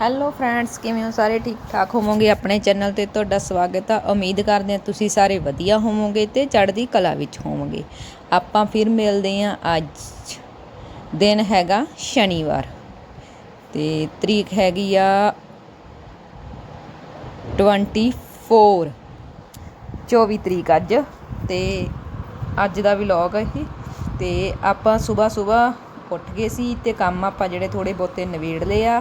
Hello friends ਕਿਵੇਂ ਹੋ ਸਾਰੇ? ਠੀਕ ਠਾਕ ਹੋਵੋਗੇ? ਆਪਣੇ ਚੈਨਲ ਤੇ ਤੁਹਾਡਾ ਸਵਾਗਤ ਆ। ਉਮੀਦ ਕਰਦੇ ਹਾਂ ਤੁਸੀਂ ਸਾਰੇ ਵਧੀਆ ਹੋਵੋਗੇ ਤੇ ਚੜ੍ਹਦੀ ਕਲਾ ਵਿੱਚ ਹੋਵੋਗੇ। ਆਪਾਂ ਫਿਰ ਮਿਲਦੇ ਹਾਂ ਅੱਜ। ਦਿਨ ਹੈਗਾ ਸ਼ਨੀਵਾਰ ਤੇ ਤਰੀਕ ਹੈਗੀ ਆ 24 24 ਤਰੀਕ ਅੱਜ ਤੇ ਅੱਜ ਦਾ ਵਲੌਗ ਇਹ ਤੇ ਆਪਾਂ ਸਵੇਰ ਸਵੇਰ ਉੱਠ ਗਏ ਸੀ ਤੇ ਕੰਮ ਆਪਾਂ ਜਿਹੜੇ ਥੋੜੇ ਬਹੁਤੇ ਨਵੇੜ ਲਏ ਆ।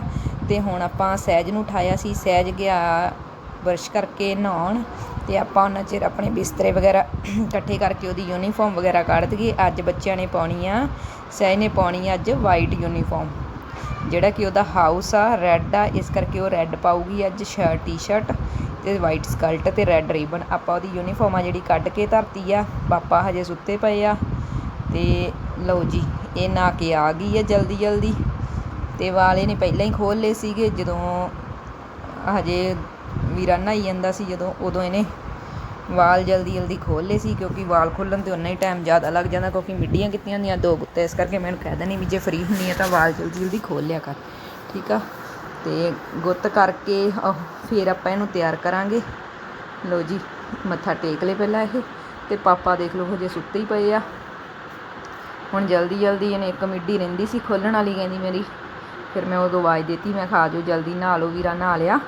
ਤੇ ਹੁਣ ਆਪਾਂ ਸਹਿਜ ਨੂੰ ਉਠਾਇਆ ਸੀ, ਸਹਿਜ ਗਿਆ ਬਰਸ਼ ਕਰਕੇ ਨਹਾਉਣ ਤੇ ਆਪਾਂ ਉਹਨਾਂ ਚਿਰ ਆਪਣੇ ਬਿਸਤਰੇ ਵਗੈਰਾ ਇਕੱਠੇ ਕਰਕੇ ਉਹਦੀ ਯੂਨੀਫਾਰਮ ਵਗੈਰਾ ਕੱਢ ਦਈਏ। ਅੱਜ ਬੱਚਿਆਂ ਨੇ ਪਾਉਣੀ ਆ, ਸਹਿਜ ਨੇ ਪਾਉਣੀ ਆ ਅੱਜ ਵਾਈਟ ਯੂਨੀਫਾਰਮ ਜਿਹੜਾ ਕਿ ਉਹਦਾ ਹਾਊਸ ਆ ਰੈੱਡ ਆ, ਇਸ ਕਰਕੇ ਉਹ ਰੈੱਡ ਪਾਊਗੀ ਅੱਜ ਸ਼ਰਟ ਟੀ-ਸ਼ਰਟ ਤੇ ਵਾਈਟ ਸਕਲਟ ਤੇ ਰੈੱਡ ਰਿਬਨ ਆਪਾਂ ਉਹਦੀ ਯੂਨੀਫਾਰਮ ਆ ਜਿਹੜੀ ਕੱਢ ਕੇ ਧਰਤੀ ਆ, ਪਾਪਾ ਹਜੇ ਸੁੱਤੇ ਪਏ ਆ ਤੇ ਲਓ ਜੀ, ਇਹ ਨਹਾ ਕੇ ਆ ਗਈ ਹੈ ਜਲਦੀ ਜਲਦੀ ਤੇ ਵਾਲ ਇਹਨੇ ਪਹਿਲਾਂ ਹੀ ਖੋਲ ਲਏ ਸੀਗੇ ਜਦੋਂ ਹਜੇ ਵੀਰਾ ਨਹਾਈ ਜਾਂਦਾ ਸੀ ਜਦੋਂ ਉਦੋਂ ਇਹਨੇ ਵਾਲ ਜਲਦੀ ਜਲਦੀ ਖੋਲ ਲਏ ਸੀ ਕਿਉਂਕਿ ਵਾਲ ਖੋਲਣ ਤੇ ਉਨਾ ਹੀ ਟਾਈਮ ਜ਼ਿਆਦਾ ਲੱਗ ਜਾਂਦਾ ਕਿਉਂਕਿ ਮਿੱਡੀਆਂ ਕੀਤੀਆਂ ਹੁੰਦੀਆਂ ਦੋ ਕੁੱਤੇ ਇਸ ਕਰਕੇ ਮੈਨੂੰ ਕਹਿ ਦਿੰਦੀ ਵੀ ਜੇ ਫ੍ਰੀ ਹੁੰਦੀ ਹੈ ਤਾਂ ਵਾਲ ਜਲਦੀ ਜਲਦੀ ਖੋਲ ਲਿਆ ਕਰ ਠੀਕ ਆ? ਤੇ ਗੁੱਤ ਕਰਕੇ ਆਹ, ਫਿਰ ਆਪਾਂ ਇਹਨੂੰ ਤਿਆਰ ਕਰਾਂਗੇ। ਲੋ ਜੀ ਮੱਥਾ ਟੇਕ ਲੈ ਪਹਿਲਾਂ ਇਹ ਤੇ ਪਾਪਾ ਦੇਖ ਲਓ ਹਜੇ ਸੁੱਤੇ ਹੀ ਪਏ ਆ। ਹੁਣ ਜਲਦੀ ਜਲਦੀ ਇਹਨੇ ਇੱਕ ਮਿੱਡੀ ਰਹਿੰਦੀ ਸੀ ਖੋਲਣ ਵਾਲੀ ਕਹਿੰਦੀ ਮੇਰੀ ਫਿਰ ਮੈਂ ਉਦੋਂ ਆਵਾਜ਼ ਦਿੱਤੀ, ਮੈਂ ਖਾ ਜੋ ਜਲਦੀ, ਨਹਾ ਲਓ ਵੀਰਾ, ਨਹਾ ਲਿਆ।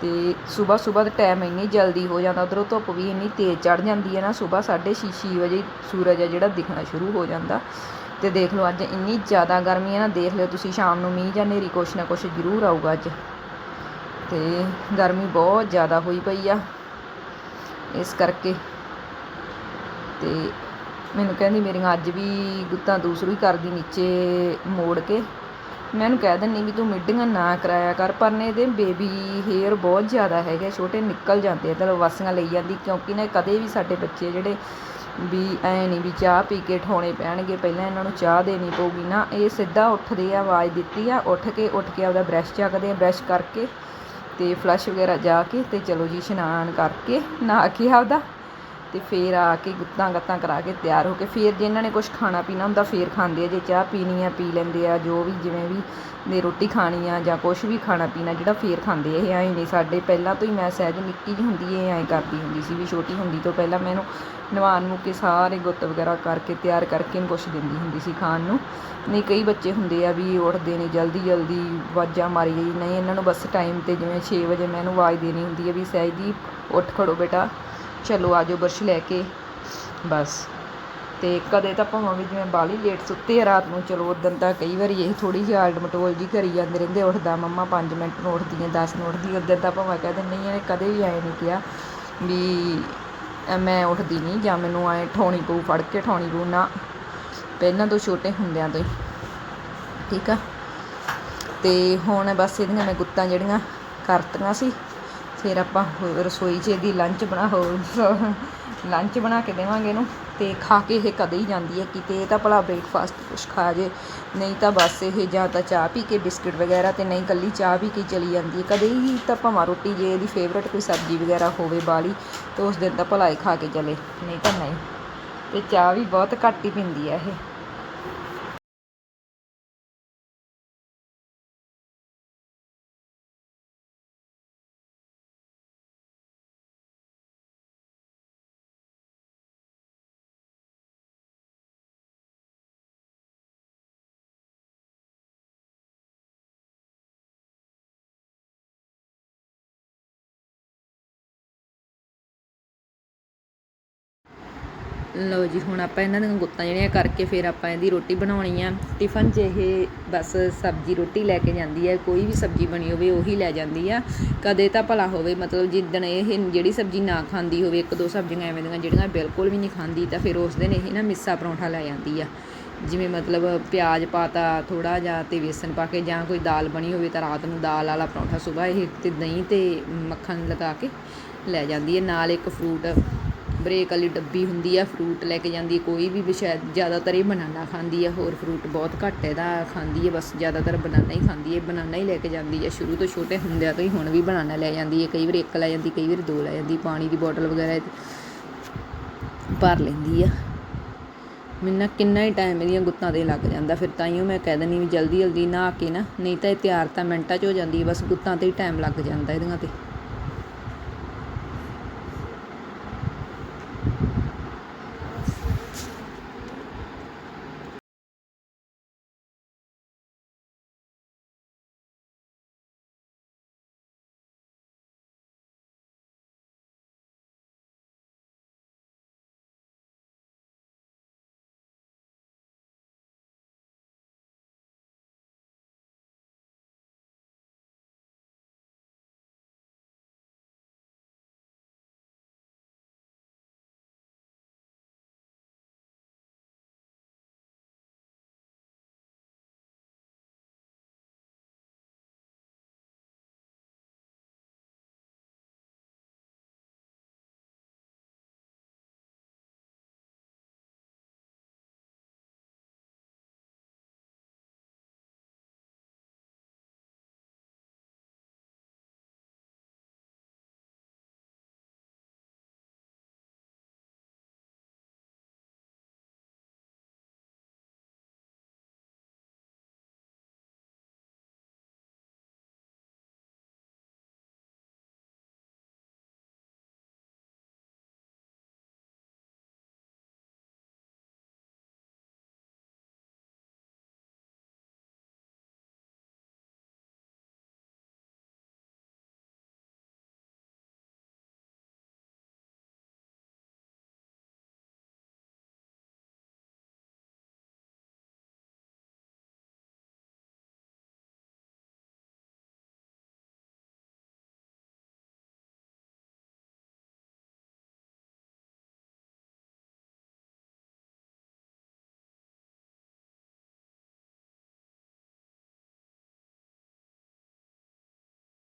ਤੇ ਸਵੇਰ ਸਵੇਰ ਦਾ ਟਾਈਮ ਇੰਨੀ ਜਲਦੀ ਹੋ ਜਾਂਦਾ, ਉਧਰੋਂ ਧੁੱਪ ਵੀ ਇੰਨੀ ਤੇਜ਼ ਚੜ ਜਾਂਦੀ ਹੈ ਨਾ ਸਵੇਰ 6:30 ਛੇ ਵਜੇ ਸੂਰਜ ਹੈ ਜਿਹੜਾ ਦਿਖਣਾ ਸ਼ੁਰੂ ਹੋ ਜਾਂਦਾ। ਤੇ ਦੇਖ ਲਓ ਅੱਜ ਇੰਨੀ ਜ਼ਿਆਦਾ ਗਰਮੀ ਹੈ ਨਾ, ਦੇਖ ਲਿਓ ਤੁਸੀਂ ਸ਼ਾਮ ਨੂੰ ਮੀਂਹ ਜਾਂ ਹਨੇਰੀ, ਕੁਛ ਨਾ ਕੁਛ ਜ਼ਰੂਰ ਆਊਗਾ ਅੱਜ। ਤੇ ਗਰਮੀ ਬਹੁਤ ਜ਼ਿਆਦਾ ਹੋਈ ਪਈ ਆ, ਇਸ ਕਰਕੇ। ਤੇ ਮੈਨੂੰ ਕਹਿੰਦੀ ਮੇਰੀਆਂ ਅੱਜ ਵੀ ਗੁੱਤਾਂ ਦੂਸਰੀ ਕਰਦੀ ਨੀਚੇ ਮੋੜ ਕੇ। ਮੈਂ ਉਹਨੂੰ ਕਹਿ ਦਿੰਦੀ ਵੀ ਤੂੰ ਮਿੱਡੀਆਂ ਨਾ ਕਰਾਇਆ ਕਰ, ਪਰ ਨੇ ਇਹਦੇ ਬੇਬੀ ਹੇਅਰ ਬਹੁਤ ਜ਼ਿਆਦਾ ਹੈਗੇ ਛੋਟੇ ਨਿਕਲ ਜਾਂਦੇ ਆ ਤਾਂ ਵਾਸੀਆਂ ਲਈ ਜਾਂਦੀ, ਕਿਉਂਕਿ ਨਾ ਕਦੇ ਵੀ ਸਾਡੇ ਬੱਚੇ ਜਿਹੜੇ ਵੀ ਐ ਨਹੀਂ ਵੀ ਚਾਹ ਪੀ ਕੇ ਠਾਉਣੇ ਪੈਣਗੇ, ਪਹਿਲਾਂ ਇਹਨਾਂ ਨੂੰ ਚਾਹ ਦੇਣੀ ਪਊਗੀ ਨਾ, ਇਹ ਸਿੱਧਾ ਉੱਠਦੇ ਆ, ਆਵਾਜ਼ ਦਿੱਤੀ ਆ, ਉੱਠ ਕੇ ਉੱਠ ਕੇ ਆਪਦਾ ਬ੍ਰਸ਼ ਚੱਕਦੇ ਆ ਬ੍ਰਸ਼ ਕਰਕੇ ਤੇ ਫਲਸ਼ ਵਗੈਰਾ ਜਾ ਕੇ ਤੇ ਚਲੋ ਜੀ, ਇਸ਼ਨਾਨ ਕਰਕੇ ਨਹਾ ਕੇ ਆਪਦਾ ਤੇ ਫੇਰ ਆ ਕੇ ਗੁੱਤਾਂ ਗੱਤਾਂ ਕਰਾ ਕੇ ਤਿਆਰ ਹੋ ਕੇ ਫੇਰ ਜੇ ਇਹਨਾਂ ਨੇ ਕੁਝ ਖਾਣਾ ਪੀਣਾ ਹੁੰਦਾ ਫੇਰ ਖਾਂਦੇ ਆ, ਜੇ ਚਾਹ ਪੀਣੀ ਆ, ਪੀ ਲੈਂਦੇ ਆ, ਜੋ ਵੀ ਜਿਵੇਂ ਵੀ ਨੇ ਰੋਟੀ ਖਾਣੀ ਆ ਜਾਂ ਕੁਝ ਵੀ ਖਾਣਾ ਪੀਣਾ ਜਿਹੜਾ ਫੇਰ ਖਾਂਦੇ ਇਹ ਐਂ ਨਹੀਂ ਸਾਡੇ ਪਹਿਲਾਂ ਤੋਂ ਹੀ ਮੈਂ ਸਹਿਜ ਨਿੱਕੀ ਜਿਹੀ ਹੁੰਦੀ ਇਹ ਐਂ ਕਰਦੀ ਹੁੰਦੀ ਸੀ ਵੀ ਛੋਟੀ ਹੁੰਦੀ ਤੋਂ ਪਹਿਲਾਂ ਮੈਨੂੰ ਨਵਾਨ ਨੂੰ ਕੇ ਸਾਰੇ ਗੁੱਤ ਵਗੈਰਾ ਕਰਕੇ ਤਿਆਰ ਕਰਕੇ ਇਹਨੂੰ ਕੁਛ ਦਿੰਦੀ ਹੁੰਦੀ ਸੀ ਖਾਣ ਨੂੰ। ਨਹੀਂ ਕਈ ਬੱਚੇ ਹੁੰਦੇ ਆ ਵੀ ਉੱਠਦੇ ਨੇ ਜਲਦੀ ਜਲਦੀ ਵਾਜਾਂ ਮਾਰੀ ਗਈ ਨਹੀਂ ਇਹਨਾਂ ਨੂੰ ਬਸ ਟਾਈਮ ਤੇ ਜਿਵੇਂ 6 ਵਜੇ ਮੈਨੂੰ ਆਵਾਜ਼ ਦੇਣੀ ਹੁੰਦੀ ਹੈ ਵੀ ਸਹਿਜ ਦੀ ਉੱਠ ਖੜੋ ਬੇਟਾ। ਚਲੋ ਆਜੋ ਬਰਸ਼ ਲੈ ਕੇ। ਬਸ। ਤੇ ਕਦੇ ਤਾਂ ਭਾਵੇਂ ਵੀ ਜਿਵੇਂ ਬਾਲੀ ਲੇਟ ਸੁੱਤੇ ਆ ਰਾਤ ਨੂੰ, ਚਲੋ ਉਦੋਂ ਤਾਂ ਕਈ ਵਾਰੀ ਇਹ ਥੋੜੀ ਜਿਹੀ ਆਲਟ ਮਟੋਲ ਜੀ ਕਰੀ ਜਾਂਦੇ ਰਹਿੰਦੇ, ਉੱਠਦਾ ਮੰਮਾ 5 ਮਿੰਟ ਨੂੰ ਉੱਠਦੀ ਹੈ 10 ਨੂੰ ਉੱਠਦੀ ਉਦੋਂ ਤਾਂ ਭਾਵੇਂ ਕਹਿੰਦੇ ਨਹੀਂ ਇਹਨੇ ਕਦੇ ਵੀ ਐਂ ਨਹੀਂ ਕਿਹਾ ਵੀ ਮੈਂ ਉੱਠਦੀ ਨਹੀਂ ਜਾਂ ਮੈਨੂੰ ਆਏ ਠਾਉਣੀ ਪਊ, ਫੜ ਕੇ ਠਾਉਣੀ ਪਊ, ਨਾ। ਪਹਿਲਾਂ ਤੋਂ ਛੋਟੇ ਹੁੰਦਿਆਂ ਤੋਂ ਹੀ। ਠੀਕ ਆ? ਤੇ ਹੁਣ ਬਸ ਇਹਦੀਆਂ ਮੈਂ ਗੁੱਤਾਂ ਜਿਹੜੀਆਂ ਕਰਤੀਆਂ ਸੀ ਫਿਰ ਆਪਾਂ ਹੋ- ਰਸੋਈ 'ਚ ਇਹਦੀ ਲੰਚ ਬਣਾ ਹੋ ਲੰਚ ਬਣਾ ਕੇ ਦੇਵਾਂਗੇ ਇਹਨੂੰ ਤੇ ਖਾ ਕੇ ਇਹ ਕਦੇ ਹੀ ਜਾਂਦੀ ਹੈ ਕਿਤੇ ਇਹ ਤਾਂ ਭਲਾ ਬ੍ਰੇਕਫਾਸਟ ਕੁਛ ਖਾ ਜੇ, ਨਹੀਂ ਤਾਂ ਬਸ ਇਹ ਜਾਂ ਤਾਂ ਚਾਹ ਪੀ ਕੇ ਬਿਸਕੁਟ ਵਗੈਰਾ ਤੇ ਨਹੀਂ ਕੱਲੀ ਚਾਹ ਪੀ ਕੇ ਚਲੀ ਜਾਂਦੀ ਹੈ। ਕਦੇ ਹੀ ਤਾਂ ਭਾਵੇਂ ਰੋਟੀ ਜੇ ਇਹਦੀ ਫੇਵਰਟ ਕੋਈ ਸਬਜ਼ੀ ਵਗੈਰਾ ਹੋਵੇ ਬਾਲੀ ਤਾਂ ਉਸ ਦਿਨ ਤਾਂ ਭਲਾ ਹੀ ਖਾ ਕੇ ਚਲੇ, ਨਹੀਂ ਤਾਂ ਨਹੀਂ। ਤੇ ਚਾਹ ਵੀ ਬਹੁਤ ਘੱਟ ਹੀ ਪੀਂਦੀ ਹੈ ਇਹ। ਲਓ ਜੀ, ਹੁਣ ਆਪਾਂ ਇਹਨਾਂ ਦੀਆਂ ਗੁੱਤਾਂ ਜਿਹੜੀਆਂ ਕਰਕੇ ਫਿਰ ਆਪਾਂ ਇਹਦੀ ਰੋਟੀ ਬਣਾਉਣੀ ਆ। ਟਿਫਨ 'ਚ ਇਹ ਬਸ ਸਬਜ਼ੀ ਰੋਟੀ ਲੈ ਕੇ ਜਾਂਦੀ ਹੈ ਕੋਈ ਵੀ ਸਬਜ਼ੀ ਬਣੀ ਹੋਵੇ ਉਹੀ ਲੈ ਜਾਂਦੀ ਆ। ਕਦੇ ਤਾਂ ਭਲਾ ਹੋਵੇ, ਮਤਲਬ ਜਿੱਦਣ ਇਹ ਜਿਹੜੀ ਸਬਜ਼ੀ ਨਾ ਖਾਂਦੀ ਹੋਵੇ, ਇੱਕ ਦੋ ਸਬਜ਼ੀਆਂ ਐਵੇਂ ਦੀਆਂ ਜਿਹੜੀਆਂ ਬਿਲਕੁਲ ਵੀ ਨਹੀਂ ਖਾਂਦੀ, ਤਾਂ ਫਿਰ ਉਸ ਦਿਨ ਇਹ ਨਾ ਮਿੱਸਾ ਪਰੌਂਠਾ ਲੈ ਜਾਂਦੀ ਆ। ਜਿਵੇਂ ਮਤਲਬ ਪਿਆਜ਼ ਪਾਤਾ ਥੋੜਾ ਜਿਹਾ ਤੇ ਵੇਸਣ ਪਾ ਕੇ ਜਾਂ ਕੋਈ ਦਾਲ ਬਣੀ ਹੋਵੇ ਤਾਂ ਰਾਤ ਨੂੰ ਦਾਲ ਵਾਲਾ ਪਰੌਂਠਾ ਸਵੇਰ ਇਹ ਤੇ ਦਹੀਂ ਤੇ ਮੱਖਣ ਲਗਾ ਕੇ ਲੈ ਜਾਂਦੀ ਹੈ ਨਾਲ ਇੱਕ ਫਰੂਟ ਬ੍ਰੇਕ ਵਾਲੀ ਡੱਬੀ ਹੁੰਦੀ ਆ ਫਰੂਟ ਲੈ ਕੇ ਜਾਂਦੀ ਕੋਈ ਵੀ ਸ਼ਾਇਦ ਜ਼ਿਆਦਾਤਰ ਇਹ ਬਨਾਨਾ ਖਾਂਦੀ ਹੈ ਹੋਰ ਫਰੂਟ ਬਹੁਤ ਘੱਟ ਇਹਦਾ ਖਾਂਦੀ ਹੈ ਬਸ ਜ਼ਿਆਦਾਤਰ ਬਨਾਨਾ ਹੀ ਖਾਂਦੀ ਹੈ ਬਨਾਨਾ ਹੀ ਲੈ ਕੇ ਜਾਂਦੀ ਹੈ ਸ਼ੁਰੂ ਤੋਂ ਛੋਟੇ ਹੁੰਦਿਆਂ ਤੋਂ ਹੀ ਹੁਣ ਵੀ ਬਨਾਨਾ ਲੈ ਜਾਂਦੀ ਹੈ ਕਈ ਵਾਰ ਇੱਕ ਲੈ ਜਾਂਦੀ, ਕਈ ਵਾਰ ਦੋ ਲੈ ਜਾਂਦੀ, ਪਾਣੀ ਦੀ ਬੋਟਲ ਵਗੈਰਾ ਭਰ ਲੈਂਦੀ ਆ। ਮੈਨੂੰ ਨਾ ਕਿੰਨਾ ਹੀ ਟਾਈਮ ਇਹਦੀਆਂ ਗੁੱਤਾਂ ਤੇ ਲੱਗ ਜਾਂਦਾ, ਫਿਰ ਤਾਂ ਤਾਈਓ ਮੈਂ ਕਹਿ ਦਿੰਦੀ ਵੀ ਜਲਦੀ ਜਲਦੀ ਨਹਾ ਕੇ ਨਾ, ਨਹੀਂ ਤਾਂ ਇਹ ਤਿਆਰ ਤਾਂ ਮਿੰਟਾਂ 'ਚ ਹੋ ਜਾਂਦੀ ਹੈ ਬਸ ਗੁੱਤਾਂ ਤੇ ਹੀ ਟਾਈਮ ਲੱਗ ਜਾਂਦਾ ਇਹਦੀਆਂ ਤੇ।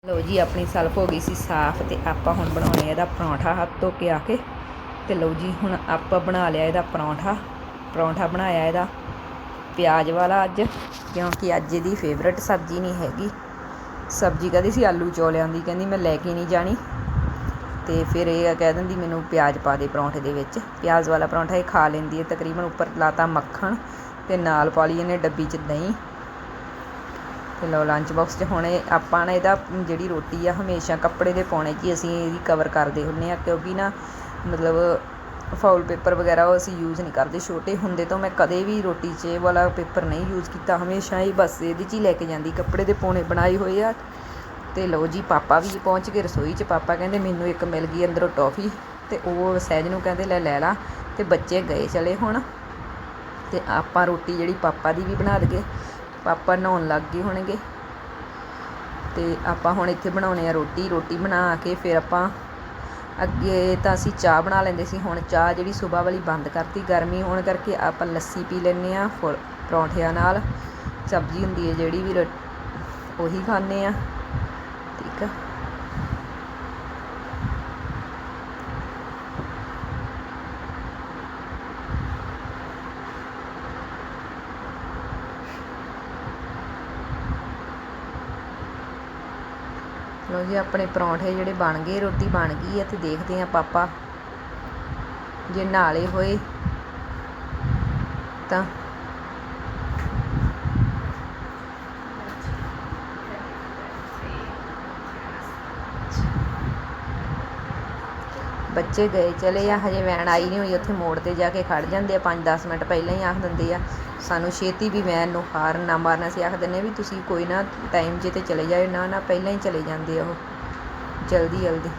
ਲਓ ਜੀ, ਆਪਣੀ ਸਲਫ ਹੋ ਗਈ ਸੀ ਸਾਫ਼ ਤੇ ਆਪਾਂ ਹੁਣ ਬਣਾਉਣੇ ਇਹਦਾ ਪਰੌਂਠਾ ਹੱਥ ਧੋ ਕੇ ਆ ਕੇ। ਤੇ ਲਓ ਜੀ, ਹੁਣ ਆਪਾਂ ਬਣਾ ਲਿਆ ਇਹਦਾ ਪਰੌਂਠਾ। ਪਰੌਂਠਾ ਬਣਾਇਆ ਇਹਦਾ ਪਿਆਜ਼ ਵਾਲਾ ਅੱਜ, ਕਿਉਂਕਿ ਅੱਜ ਇਹਦੀ ਫੇਵਰਟ ਸਬਜ਼ੀ ਨਹੀਂ ਹੈਗੀ। ਸਬਜ਼ੀ ਕਹਦੀ ਸੀ ਆਲੂ ਚੌਲਿਆਂ ਦੀ, ਕਹਿੰਦੀ ਮੈਂ ਲੈ ਕੇ ਨਹੀਂ ਜਾਣੀ। ਤੇ ਫਿਰ ਇਹ ਕਹਿ ਦਿੰਦੀ ਮੈਨੂੰ ਪਿਆਜ਼ ਪਾ ਦੇ ਪਰੌਂਠੇ ਦੇ ਵਿੱਚ। ਪਿਆਜ਼ ਵਾਲਾ ਪਰੌਂਠਾ ਇਹ ਖਾ ਲੈਂਦੀ ਹੈ, ਤਕਰੀਬਨ ਉੱਪਰ ਲਾਤਾ ਮੱਖਣ ਤੇ ਨਾਲ ਪਾ ਲਈ ਇਹਨੇ ਡੱਬੀ 'ਚ ਦਹੀਂ। ਤੇ ਲਓ ਲੰਚ ਬਾਕਸ 'ਚ ਹੁਣ ਇਹ ਆਪਾਂ ਨਾ ਇਹਦਾ ਜਿਹੜੀ ਰੋਟੀ ਆ, ਹਮੇਸ਼ਾ ਕੱਪੜੇ ਦੇ ਪਾਉਣੇ 'ਚ ਹੀ ਅਸੀਂ ਇਹਦੀ ਕਵਰ ਕਰਦੇ ਹੁੰਨੇ ਆ ਕਿਉਂਕਿ ਨਾ ਮਤਲਬ ਫਾਉਲ ਪੇਪਰ ਵਗੈਰਾ ਉਹ ਅਸੀਂ ਯੂਜ਼ ਨਹੀਂ ਕਰਦੇ। ਛੋਟੇ ਹੁੰਦੇ ਤੋਂ ਮੈਂ ਕਦੇ ਵੀ ਰੋਟੀ 'ਚ ਇਹ ਵਾਲਾ ਪੇਪਰ ਨਹੀਂ ਯੂਜ਼ ਕੀਤਾ। ਹਮੇਸ਼ਾ ਹੀ ਬਸ ਇਹਦੇ 'ਚ ਹੀ ਲੈ ਕੇ ਜਾਂਦੀ। ਕੱਪੜੇ ਦੇ ਪਾਉਣੇ ਬਣਾਏ ਹੋਏ ਆ ਤੇ ਲਓ ਜੀ, ਪਾਪਾ ਵੀ ਪਹੁੰਚ ਗਏ ਰਸੋਈ 'ਚ। ਪਾਪਾ ਕਹਿੰਦੇ ਮੈਨੂੰ ਇੱਕ ਮਿਲ ਗਈ ਅੰਦਰੋਂ ਟੌਫੀ ਤੇ ਉਹ ਸਹਿਜ ਨੂੰ ਕਹਿੰਦੇ, ਲੈ ਲੈ ਲਾ। ਤੇ ਬੱਚੇ ਗਏ ਚਲੇ ਹੁਣ। ਤੇ ਆਪਾਂ ਰੋਟੀ ਜਿਹੜੀ ਪਾਪਾ ਦੀ ਵੀ ਬਣਾ ਦਈਏ ਪਾਪਾ ਨਹਾਉਣ ਲੱਗ ਗਏ ਹੋਣਗੇ। ਤੇ ਆਪਾਂ ਹੁਣ ਇੱਥੇ ਬਣਾਉਣੇ ਆ ਰੋਟੀ। ਰੋਟੀ ਬਣਾ ਕੇ ਫਿਰ ਆਪਾਂ ਅੱਗੇ ਤਾਂ ਅਸੀਂ ਚਾਹ ਬਣਾ ਲੈਂਦੇ ਸੀ। ਹੁਣ ਚਾਹ ਜਿਹੜੀ ਸਵੇਰ ਵਾਲੀ ਬੰਦ ਕਰਤੀ। ਗਰਮੀ ਹੋਣ ਕਰਕੇ ਆਪਾਂ ਲੱਸੀ ਪੀ ਲੈਂਦੇ ਆ ਫੁਲ ਪਰੌਂਠਿਆਂ ਨਾਲ। ਸਬਜ਼ੀ ਹੁੰਦੀ ਹੈ ਜਿਹੜੀ ਵੀ ਰੋ- ਉਹੀ ਖਾਂਦੇ ਆ ਠੀਕ ਆ। ਲੋ ਜੀ ਆਪਣੇ ਪਰੌਂਠੇ ਜਿਹੜੇ ਬਣ ਗਏ, ਰੋਟੀ ਬਣ ਗਈ ਹੈ ਤੇ ਦੇਖਦੇ ਆ ਪਾਪਾ ਜੇ ਨਾਲੇ ਹੋਏ ਤਾਂ ਬੱਚੇ ਗਏ ਚਲੇ ਆ, ਹਜੇ ਵੈਨ ਆਈ ਨਹੀਂ ਹੋਈ, ਉੱਥੇ ਮੋੜ ਤੇ ਜਾ ਕੇ ਖੜ੍ਹ ਜਾਂਦੇ ਆ, ਪੰਜ ਦਸ ਮਿੰਟ ਪਹਿਲਾਂ ਹੀ ਆਖ ਦਿੰਦੇ ਆ, ਸਾਨੂੰ ਛੇਤੀ ਵੀ ਵੈਨ ਨੂੰ ਹਾਰਨ ਨਾ ਮਾਰਨ। ਅਸੀਂ ਆਖ ਦਿੰਦੇ ਵੀ ਤੁਸੀਂ ਕੋਈ ਨਾ ਟਾਈਮ ਜੇ ਤੇ ਚਲੇ ਜਾਇਓ, ਨਾ ਨਾ ਪਹਿਲਾਂ ਹੀ ਚਲੇ ਜਾਂਦੇ ਆ ਉਹ, ਜਲਦੀ ਜਲਦੀ।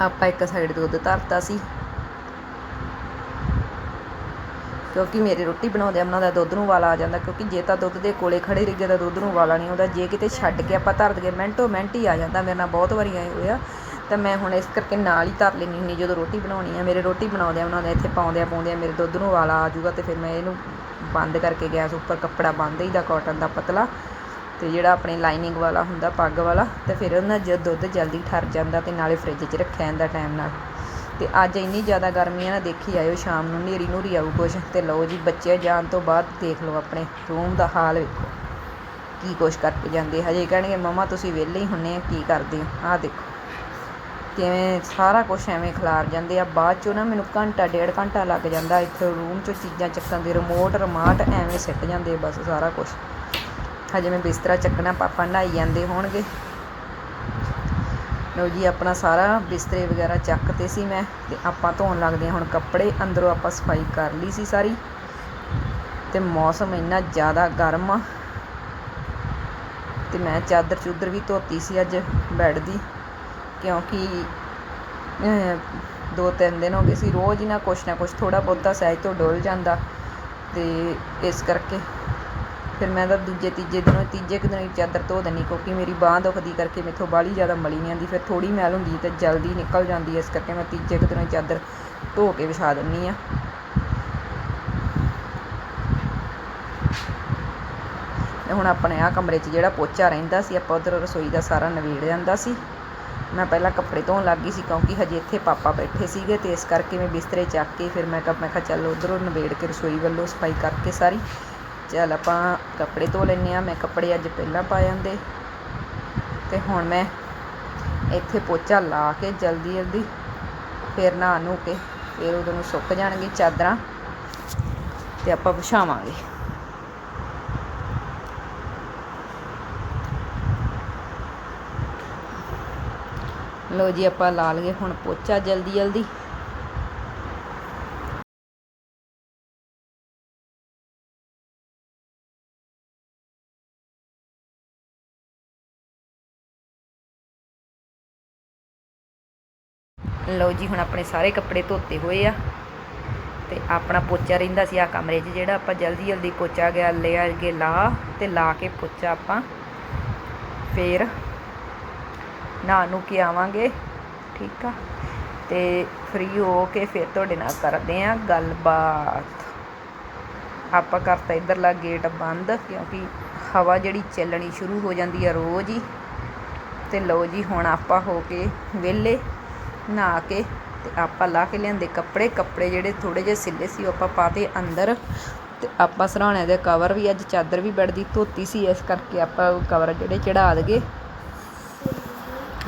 ਆਪਾਂ ਇੱਕ ਸਾਈਡ ਦੁੱਧ ਧਰਤਾ ਸੀ। ਕਿਉਂਕਿ ਮੇਰੀ ਰੋਟੀ ਬਣਾਉਂਦੇ ਉਹਨਾਂ ਦਾ ਦੁੱਧ ਨੂੰ ਵਾਲਾ ਆ ਜਾਂਦਾ, ਕਿਉਂਕਿ ਜੇ ਤਾਂ ਦੁੱਧ ਦੇ ਕੋਲੇ ਖੜੇ ਰਹੀਏ ਤਾਂ ਦੁੱਧ ਨੂੰ ਵਾਲਾ ਨਹੀਂ ਆਉਂਦਾ, ਜੇ ਕਿਤੇ ਛੱਡ ਕੇ ਆਪਾਂ ਧਰ ਦਈਏ, ਮਿੰਟੋ ਮਿੰਟ ਹੀ ਆ ਜਾਂਦਾ, ਮੇਰੇ ਨਾਲ ਬਹੁਤ ਵਾਰੀ ਆਏ ਹੋਇਆ ਤਾਂ ਮੈਂ ਹੁਣ ਇਸ ਕਰਕੇ ਨਾਲ ਹੀ ਧਰ ਲੈਂਦੀ ਹੁੰਦੀ ਜਦੋਂ ਰੋਟੀ ਬਣਾਉਣੀ ਆ, ਮੇਰੇ ਰੋਟੀ ਬਣਾਉਂਦਿਆਂ ਬਣਾਉਂਦਿਆਂ ਇੱਥੇ ਪਾਉਂਦਿਆਂ ਪਾਉਂਦਿਆਂ ਮੇਰੇ ਦੁੱਧ ਨੂੰ ਵਾਲਾ ਆ ਜਾਊਗਾ ਅਤੇ ਫਿਰ ਮੈਂ ਇਹਨੂੰ ਬੰਦ ਕਰਕੇ ਗੈਸ ਉੱਪਰ ਕੱਪੜਾ ਬੰਨ੍ਹ ਦਈਦਾ ਕਾਟਨ ਦਾ ਪਤਲਾ ਅਤੇ ਜਿਹੜਾ ਆਪਣੇ ਲਾਈਨਿੰਗ ਵਾਲਾ ਹੁੰਦਾ, ਪੱਗ ਵਾਲਾ, ਤੇ ਫਿਰ ਉਹਨਾਂ ਜਦ ਦੁੱਧ ਜਲਦੀ ਠਰ ਜਾਂਦਾ ਅਤੇ ਨਾਲੇ ਫਰਿੱਜ 'ਚ ਰੱਖਿਆ ਜਾਂਦਾ ਟਾਈਮ ਨਾਲ। ਅਤੇ ਅੱਜ ਇੰਨੀ ਜ਼ਿਆਦਾ ਗਰਮੀ ਆ ਨਾ, ਦੇਖੀ ਆਇਓ ਸ਼ਾਮ ਨੂੰ ਨੇਰੀ ਨੂਰੀ ਆਊ ਕੁਛ ਅਤੇ ਲਓ ਜੀ ਬੱਚੇ ਜਾਣ ਤੋਂ ਬਾਅਦ ਦੇਖ ਲਓ ਆਪਣੇ ਰੂਮ ਦਾ ਹਾਲ ਵੇਖੋ। ਕੀ ਕੁਛ ਕਰਕੇ ਜਾਂਦੇ ਹਜੇ ਕਹਿਣਗੇ, ਮਮਾ, ਤੁਸੀਂ ਵਿਹਲੇ ਹੀ ਹੁੰਨੇ ਆ, ਕੀ ਕਰਦੇ ਹੋ? ਆਹ ਦੇਖੋ। ਕਿਵੇਂ ਸਾਰਾ ਕੁਝ ਐਵੇਂ ਖਿਲਾਰ ਜਾਂਦੇ ਆ। ਬਾਅਦ ਚੋਂ ਨਾ ਮੈਨੂੰ ਘੰਟਾ, ਡੇਢ ਘੰਟਾ ਲੱਗ ਜਾਂਦਾ ਇੱਥੇ ਰੂਮ 'ਚੋਂ ਚੀਜ਼ਾਂ ਚੱਕਣ ਦੀ। ਰਿਮੋਟ ਰਮਾਟ ਐਵੇਂ ਸਿੱਟ ਜਾਂਦੇ ਬਸ ਸਾਰਾ ਕੁਝ ਹਜੇ ਮੈਂ ਬਿਸਤਰਾ ਚੱਕਣਾ, ਪਾਪਾ ਨਹਾਈ ਜਾਂਦੇ ਹੋਣਗੇ। ਲਓ ਜੀ, ਆਪਣਾ ਸਾਰਾ ਬਿਸਤਰੇ ਵਗੈਰਾ ਚੱਕਤੇ ਸੀ ਮੈਂ ਤੇ ਆਪਾਂ ਧੋਣ ਲੱਗਦੇ ਹਾਂ ਹੁਣ ਕੱਪੜੇ। ਅੰਦਰੋਂ ਆਪਾਂ ਸਫ਼ਾਈ ਕਰ ਲਈ ਸੀ ਸਾਰੀ ਤੇ ਮੌਸਮ ਇੰਨਾ ਜ਼ਿਆਦਾ ਗਰਮ ਆ। ਤੇ ਮੈਂ ਚਾਦਰ ਚੂਦਰ ਵੀ ਧੋਤੀ ਸੀ ਅੱਜ ਬੈੱਡ ਦੀ। ਕਿਉਂਕਿ ਦੋ ਤਿੰਨ ਦਿਨ ਹੋ ਗਏ ਸੀ, ਰੋਜ਼ ਹੀ ਨਾ ਕੁਛ ਨਾ ਕੁਛ ਥੋੜ੍ਹਾ ਬਹੁਤਾ ਸਹਿਜ ਤੋਂ ਡੁੱਲ ਜਾਂਦਾ। ਅਤੇ ਇਸ ਕਰਕੇ ਫਿਰ ਮੈਂ ਤਾਂ ਦੂਜੇ, ਤੀਜੇ ਦਿਨੋਂ, ਤੀਜੇ ਕੁ ਦਿਨ ਹੀ ਚਾਦਰ ਧੋ ਦਿੰਦੀ, ਕਿਉਂਕਿ ਮੇਰੀ ਬਾਂਹ ਦੁਖਦੀ ਕਰਕੇ ਮੈਥੋਂ ਬਾਹਲੀ ਜ਼ਿਆਦਾ ਮਲੀ ਨਹੀਂ ਆਉਂਦੀ, ਫਿਰ ਥੋੜ੍ਹੀ ਮੈਲ ਹੁੰਦੀ ਤਾਂ ਜਲਦੀ ਨਿਕਲ ਜਾਂਦੀ ਹੈ ਇਸ ਕਰਕੇ ਮੈਂ ਤੀਜੇ ਕੁ ਦਿਨੋਂ ਚਾਦਰ ਧੋ ਕੇ ਵਿਛਾ ਦਿੰਦੀ ਆ ਹੁਣ ਆਪਣੇ ਆ ਕਮਰੇ 'ਚ ਜਿਹੜਾ ਪੋਚਾ ਰਹਿੰਦਾ ਸੀ, ਆਪਾਂ ਉਧਰ ਰਸੋਈ ਦਾ ਸਾਰਾ ਨਵੇੜ ਜਾਂਦਾ ਸੀ। ਮੈਂ ਪਹਿਲਾਂ ਕੱਪੜੇ ਧੋਣ ਲੱਗ ਗਈ ਸੀ ਕਿਉਂਕਿ ਹਜੇ ਇੱਥੇ ਪਾਪਾ ਬੈਠੇ ਸੀਗੇ ਤੇ ਇਸ ਕਰਕੇ ਮੈਂ ਬਿਸਤਰੇ ਚੱਕ ਕੇ ਫਿਰ ਮੈਂ ਕਿਹਾ ਮੈਂ ਕਿਹਾ ਚੱਲ ਉਧਰੋਂ ਨਵੇੜ ਕੇ ਰਸੋਈ ਵੱਲੋਂ ਸਫ਼ਾਈ ਕਰਕੇ ਸਾਰੀ। ਚੱਲ ਆਪਾਂ ਕੱਪੜੇ ਧੋ ਲੈਂਦੇ ਆ ਮੈਂ ਕੱਪੜੇ ਅੱਜ ਪਹਿਲਾਂ ਪਾ ਜਾਂਦੇ ਤੇ ਹੁਣ ਮੈਂ ਇੱਥੇ ਪੋਚਾ ਲਾ ਕੇ ਜਲਦੀ ਜਲਦੀ ਫਿਰ ਨਹਾ ਨੂ ਕੇ ਫਿਰ ਉਦੋਂ ਨੂੰ ਸੁੱਕ ਜਾਣਗੇ ਚਾਦਰਾਂ ਤੇ ਆਪਾਂ ਵਿਛਾਵਾਂਗੇ। ਲੋ ਜੀ, ਆਪਾਂ ਲਾ ਲਈਏ ਹੁਣ ਪੋਚਾ ਜਲਦੀ ਜਲਦੀ। ਲਓ ਜੀ, ਹੁਣ ਆਪਣੇ ਸਾਰੇ ਕੱਪੜੇ ਧੋਤੇ ਹੋਏ ਆ ਤੇ ਆਪਣਾ ਪੋਚਾ ਰਹਿੰਦਾ ਸੀ ਆ ਕਮਰੇ 'ਚ, ਜਿਹੜਾ ਆਪਾਂ ਜਲਦੀ ਜਲਦੀ ਪੋਚਾ ਗਿਆ ਲਿਆ ਕੇ ਲਾ ਤੇ ਲਾ ਕੇ ਪੋਚਾ ਆਪਾਂ ਫੇਰ ਨਹਾ ਨੂੰ ਕੇ ਆਵਾਂਗੇ, ਠੀਕ ਆ? ਤੇ ਫ੍ਰੀ ਹੋ ਕੇ ਫਿਰ ਤੁਹਾਡੇ ਨਾਲ ਕਰਦੇ ਆ ਗੱਲਬਾਤ। ਆਪਾਂ ਕਰਤਾ ਇਧਰਲਾ ਗੇਟ ਬੰਦ, ਕਿਉਂਕਿ ਹਵਾ ਜਿਹੜੀ ਚੱਲਣੀ ਸ਼ੁਰੂ ਹੋ ਜਾਂਦੀ ਆ ਰੋਜ਼ ਹੀ। ਤੇ ਲਓ ਜੀ, ਹੁਣ ਆਪਾਂ ਹੋ ਕੇ ਵਿਹਲੇ, ਨਹਾ ਕੇ ਤੇ ਆਪਾਂ ਲਾ ਕੇ ਲਿਆਂਦੇ ਕੱਪੜੇ। ਕੱਪੜੇ ਜਿਹੜੇ ਥੋੜੇ ਜਿਹੇ ਸਿੱਲੇ ਸੀ, ਉਹ ਆਪਾਂ ਪਾਤੇ ਅੰਦਰ। ਤੇ ਆਪਾਂ ਸਰਾਣੇ ਦੇ ਕਵਰ ਵੀ, ਅੱਜ ਚਾਦਰ ਵੀ ਬੈੱਡ ਦੀ ਧੋਤੀ ਸੀ, ਇਸ ਕਰਕੇ ਆਪਾਂ ਉਹ ਕਵਰ ਜਿਹੜੇ ਚੜਾ ਦਗੇ।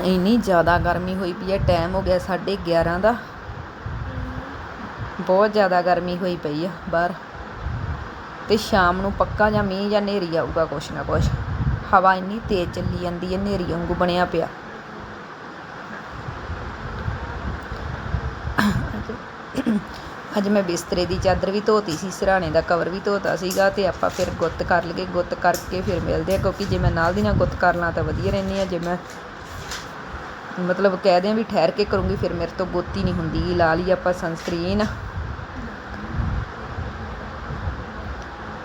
ਇੰਨੀ ਜ਼ਿਆਦਾ ਗਰਮੀ ਹੋਈ ਪਈ ਹੈ ਟਾਈਮ ਹੋ ਗਿਆ 11:30 ਦਾ। ਬਹੁਤ ਜ਼ਿਆਦਾ ਗਰਮੀ ਹੋਈ ਪਈ ਆ ਬਾਹਰ। ਤੇ ਸ਼ਾਮ ਨੂੰ ਪੱਕਾ ਜਾਂ ਮੀਂਹ ਜਾਂ ਹਨੇਰੀ ਆਊਗਾ ਕੁਛ ਨਾ ਕੁਛ। ਹਵਾ ਇੰਨੀ ਤੇਜ਼ ਚੱਲੀ ਜਾਂਦੀ ਹੈ, ਹਨੇਰੀ ਵਾਂਗੂ ਬਣਿਆ ਪਿਆ। ਅੱਜ ਮੈਂ ਬਿਸਤਰੇ ਦੀ ਚਾਦਰ ਵੀ ਧੋਤੀ ਸੀ, ਸਿਰਾਣੇ ਦਾ ਕਵਰ ਵੀ ਧੋਤਾ ਸੀਗਾ ਤੇ ਆਪਾਂ ਫਿਰ ਗੁੱਤ ਕਰ ਲਈਏ, ਗੁੱਤ ਕਰਕੇ ਫਿਰ ਮਿਲਦੇ ਆ ਕਿਉਂਕਿ ਜੇ ਮੈਂ ਨਾਲ ਦੀ ਨਾਲ ਗੁੱਤ ਕਰ ਲਾਂ ਤਾਂ ਵਧੀਆ ਰਹਿੰਦੀ ਆ ਜੇ ਮੈਂ ਮਤਲਬ ਕਹਿ ਦਿਆਂ ਵੀ ਠਹਿਰ ਕੇ ਕਰੂੰਗੀ, ਫਿਰ ਮੇਰੇ ਤੋਂ ਗੁੱਤ ਨਹੀਂ ਹੁੰਦੀ, ਲਾ ਲਈ ਆਪਾਂ ਸਨਸਕ੍ਰੀਨ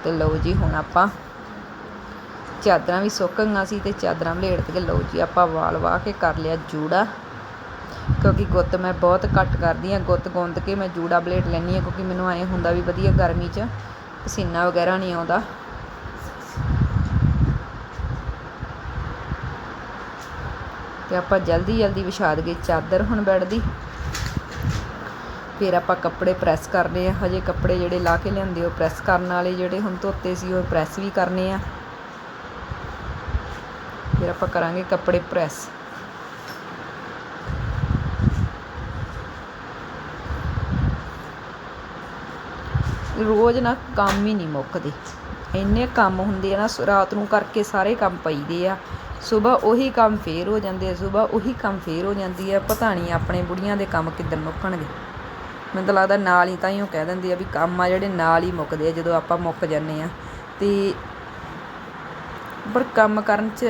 ਤੇ ਲਓ ਜੀ, ਹੁਣ ਆਪਾਂ ਚਾਦਰਾਂ ਵੀ ਸੁੱਕ ਗਈਆਂ ਸੀ ਤੇ ਚਾਦਰਾਂ ਵਲੇੜ ਕੇ ਲਓ ਜੀ, ਆਪਾਂ ਵਾਲ ਵਾਹ ਕੇ ਕਰ ਲਿਆ ਜੂੜਾ। ਕਿਉਂਕਿ ਗੁੱਤ ਮੈਂ ਬਹੁਤ ਘੱਟ ਕਰਦੀ ਆ ਗੁੱਤ ਗੁੰਦ ਕੇ ਮੈਂ ਜੂੜਾ ਬਲੇਡ ਲੈਣੀ ਆ ਕਿਉਂਕਿ ਮੈਨੂੰ ਐ ਹੁੰਦਾ ਵੀ ਵਧੀਆ ਗਰਮੀ 'ਚ ਪਸੀਨਾ ਵਗੈਰਾ ਨਹੀਂ ਆਉਂਦਾ। ਤੇ ਆਪਾਂ ਜਲਦੀ ਜਲਦੀ ਵਿਛਾ ਦਈਏ ਚਾਦਰ ਹੁਣ ਬੈੱਡ ਦੀ। ਫਿਰ ਆਪਾਂ ਕੱਪੜੇ ਪ੍ਰੈਸ ਕਰਨੇ ਆ। ਹਜੇ ਕੱਪੜੇ ਜਿਹੜੇ ਲਾ ਕੇ ਲਿਆਂਦੇ, ਉਹ ਪ੍ਰੈਸ ਕਰਨ ਵਾਲੇ ਜਿਹੜੇ ਹੁਣ ਧੋਤੇ ਸੀ, ਉਹ ਪ੍ਰੈਸ ਵੀ ਕਰਨੇ ਆ। ਫਿਰ ਆਪਾਂ ਕਰਾਂਗੇ ਕੱਪੜੇ ਪ੍ਰੈਸ। ਰੋਜ਼ ਨਾ ਕੰਮ ਹੀ ਨਹੀਂ ਮੁੱਕਦੇ। ਇੰਨੇ ਕੰਮ ਹੁੰਦੇ ਆ ਨਾ ਰਾਤ ਨੂੰ ਕਰਕੇ ਸਾਰੇ ਕੰਮ ਪਈਦੇ ਆ। ਸਵੇਰ ਉਹੀ ਕੰਮ ਫੇਰ ਹੋ ਜਾਂਦੇ ਆ ਸਵੇਰ ਉਹੀ ਕੰਮ ਫੇਰ ਹੋ ਜਾਂਦੀ ਆ। ਪਤਾ ਨਹੀਂ ਆਪਣੇ ਬੁੜੀਆਂ ਦੇ ਕੰਮ ਕਿੱਦਣ ਮੁੱਕਣਗੇ। ਮੈਨੂੰ ਤਾਂ ਲੱਗਦਾ ਨਾਲ ਹੀ ਤਾਂ ਹੀ ਉਹ ਕਹਿ ਦਿੰਦੇ ਆ ਵੀ ਕੰਮ ਆ ਜਿਹੜੇ ਨਾਲ ਹੀ ਮੁੱਕਦੇ ਆ, ਜਦੋਂ ਆਪਾਂ ਮੁੱਕ ਜਾਂਦੇ ਆ। ਤੇ ਪਰ ਕੰਮ ਕਰਨ 'ਚ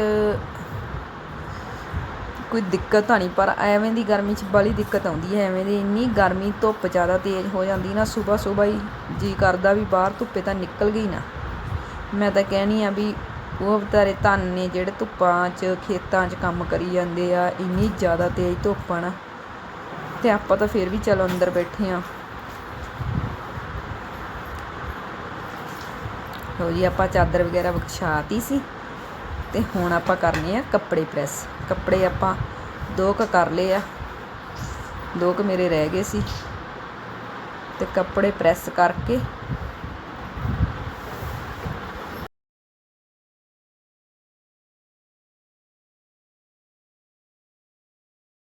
ਕੋਈ ਦਿੱਕਤ ਤਾਂ ਨਹੀਂ, ਪਰ ਐਵੇਂ ਦੀ ਗਰਮੀ 'ਚ ਬੜੀ ਦਿੱਕਤ ਆਉਂਦੀ ਹੈ ਐਵੇਂ ਦੀ ਇੰਨੀ ਗਰਮੀ, ਧੁੱਪ ਜ਼ਿਆਦਾ ਤੇਜ਼ ਹੋ ਜਾਂਦੀ ਨਾ ਸਵੇਰ ਸਵੇਰ ਹੀ ਜੀ ਕਰਦਾ ਵੀ ਬਾਹਰ ਧੁੱਪੇ ਤਾਂ ਨਿਕਲ ਗਈ ਨਾ। ਮੈਂ ਤਾਂ ਕਹਿਣੀ ਆ ਵੀ ਉਹ ਵਿਚਾਰੇ ਧੰਨ ਨੇ ਜਿਹੜੇ ਧੁੱਪਾਂ 'ਚ, ਖੇਤਾਂ 'ਚ ਕੰਮ ਕਰੀ ਜਾਂਦੇ ਆ, ਇੰਨੀ ਜ਼ਿਆਦਾ ਤੇਜ਼ ਧੁੱਪ ਆ ਨਾ। ਤੇ ਆਪਾਂ ਤਾਂ ਫਿਰ ਵੀ ਚਲੋ ਅੰਦਰ ਬੈਠੇ ਆ। ਲਓ ਜੀ, ਆਪਾਂ ਚਾਦਰ ਵਗੈਰਾ ਵਿਛਾਤੀ ਸੀ ਤੇ ਹੁਣ ਆਪਾਂ ਕਰਨੇ ਆ ਕੱਪੜੇ ਪ੍ਰੈਸ। ਕੱਪੜੇ ਆਪਾਂ ਦੋ ਕ ਕਰ ਲਏ ਆ। ਦੋ ਕ ਮੇਰੇ ਰਹਿ ਗਏ ਸੀ। ਤੇ ਕੱਪੜੇ ਪ੍ਰੈਸ ਕਰਕੇ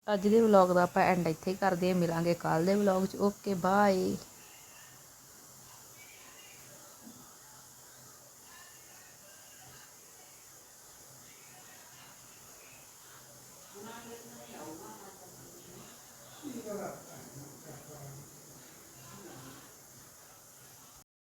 ਅੱਜ ਦੇ ਵਲੌਗ ਦਾ ਆਪਾਂ ਐਂਡ ਇੱਥੇ ਹੀ ਕਰਦੇ ਹਾਂ। ਮਿਲਾਂਗੇ ਕੱਲ ਦੇ ਵਲੌਗ 'ਚ। Okay bye